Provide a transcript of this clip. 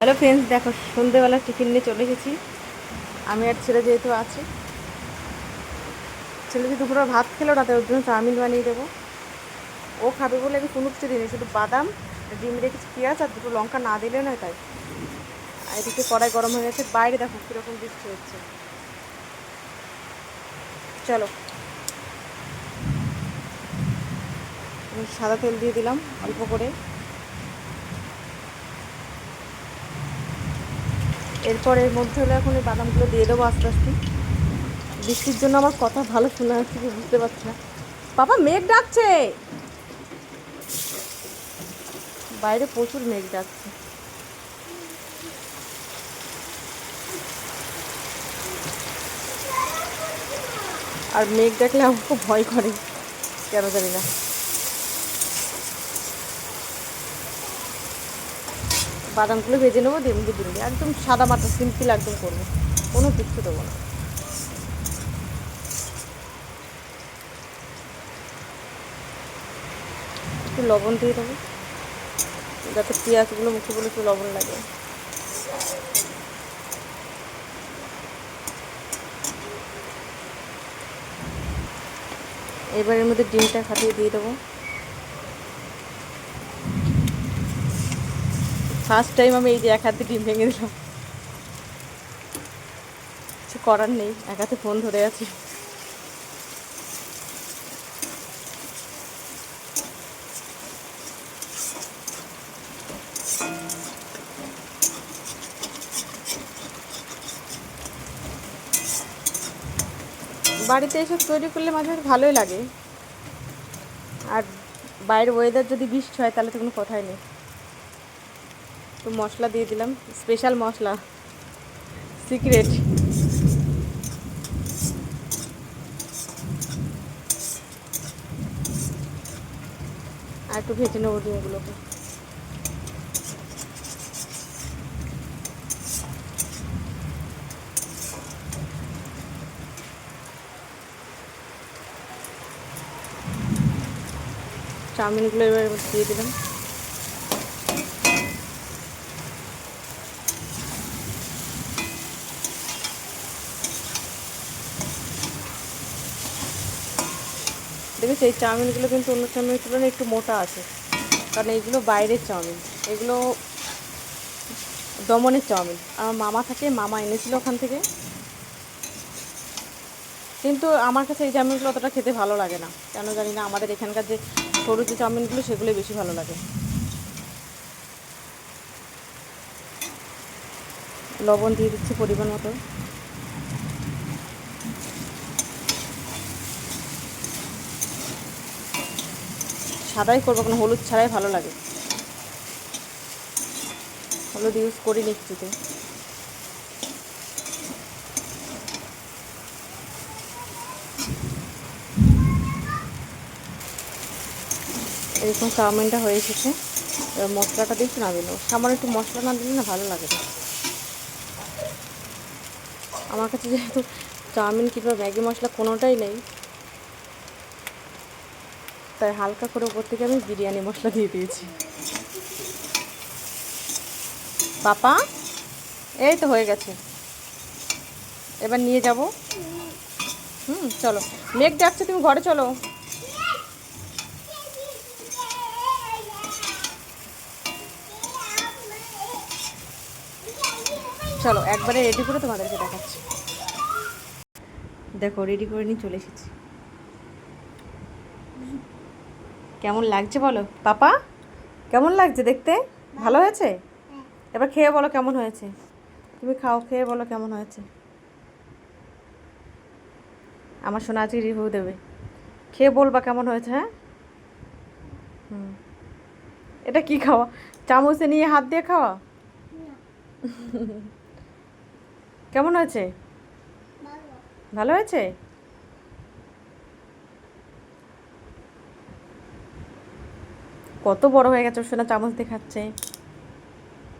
Hello friends দেখো সন্ধেবেলা tiffin নিয়ে চলে এসেছি। আমি আর ছেলে যেহেতু আছি, ছেলে যে দুপুরে ভাত খেলো তাই ওর জন্য চাউমিন বানিয়ে দেবো। ও খাবে বলে আমি কোনো কিছু দিই শুধু বাদাম, ডিম রেখেছি পেঁয়াজ আর দুটো লঙ্কা না দিলে নয় তাই। আর এদিকে কড়াই গরম হয়ে গেছে, বাইরে দেখো কীরকম বৃষ্টি হচ্ছে। চলো। সাদা তেল দিয়ে দিলাম, অল্প করে। এরপর এর মধ্যে হলো এখন এই বাদামগুলো দিয়ে দেবো আস্তে আস্তে। বৃষ্টির জন্য আমার কথা ভালো শোনা যাচ্ছে কি বুঝতে পারছি না। বাবা, মেঘ ডাকছে! বাইরে প্রচুর মেঘ ডাকছে। আর মেঘ ডাকলে আমার খুব ভয় করে, কেন জানি না। বাদামগুলো ভেজে নেব, দিয়ে এমনি দিন একদম সাদা মাথা, সিম্পল একদম করব। কোনো কিচ্ছু দেবো না। একটু লবণ দিয়ে দেবো, যাতে পেঁয়াজগুলো মুখে বলে একটু লবণ লাগে। এবার এর মধ্যে ডিমটা খাটিয়ে দিয়ে দেবো। ফার্স্ট টাইম আমি এই যে এক হাতে ডিম ভেঙে দিলাম। কিছু করার নেই, এক হাতে ফোন ধরে আছি। বাড়িতে এসব তৈরি করলে মাঝে মাঝে ভালোই লাগে। আর বাইরের ওয়েদার যদি বৃষ্টি হয়, তাহলে তো কোনো কথাই নেই। তো মশলা দিয়ে দিলাম। স্পেশাল মশলা। সিক্রেট। আর একটু ভেজে নেব ডিমগুলোকে চাউমিনগুলো এবার দিয়ে দিলাম। দেখেছি, এই চাউমিনগুলো কিন্তু অন্য চাউমিনের তুলনায় একটু মোটা আছে। কারণ এইগুলো বাইরের চাউমিন। এগুলো দমনের চাউমিন। আমার মামা থাকে, মামা এনেছিল ওখান থেকে। কিন্তু আমার কাছে এই চাউমিনগুলো অতটা খেতে ভালো লাগে না। কেন জানি না, আমাদের এখানকার যে সরু যে চাউমিনগুলো, সেগুলোই বেশি ভালো লাগে। লবণ দিয়ে দিচ্ছি পরিমাণ মতো। সাদাই করব, কোনো হলুদ ছাড়াই ভালো লাগে। হলুদ ইউজ করি নিচ্ছি তো এরকম চাউমিনটা হয়ে এসেছে। এবার মশলাটা দিচ্ছি না দিল সামান্য একটু মশলা না দিলে না ভালো লাগে না। আমার কাছে যেহেতু চাউমিন কিংবা ম্যাগি মশলা কোনোটাই নেই তাই হালকা করে ওপর থেকে আমি বিরিয়ানি মশলা দিয়ে দিয়েছি। পাপা, এই তো হয়ে গেছে। এবার নিয়ে যাব। হুম, চলো। মেঘ ডাকছে, তুমি ঘরে চলো। চলো, একবারে রেডি করে তোমাদেরকে দেখাচ্ছি। দেখো রেডি করে নিয়ে চলে এসেছি। কেমন লাগছে বলো? পাপা কেমন লাগছে দেখতে? ভালো হয়েছে? এবার খেয়ে বলো কেমন হয়েছে? তুমি খাও খেয়ে বলো কেমন হয়েছে? আমার শোনা আজকে রিভিউ দেবে। খেয়ে বলবা কেমন হয়েছে হ্যাঁ? হুম। এটা কি খাওয়া? চামচে নিয়ে হাত দিয়ে খাওয়া? কেমন হয়েছে? ভালো হয়েছে? কত বড় হয়ে গেছে সোনা চামচ দিয়ে খাচ্ছে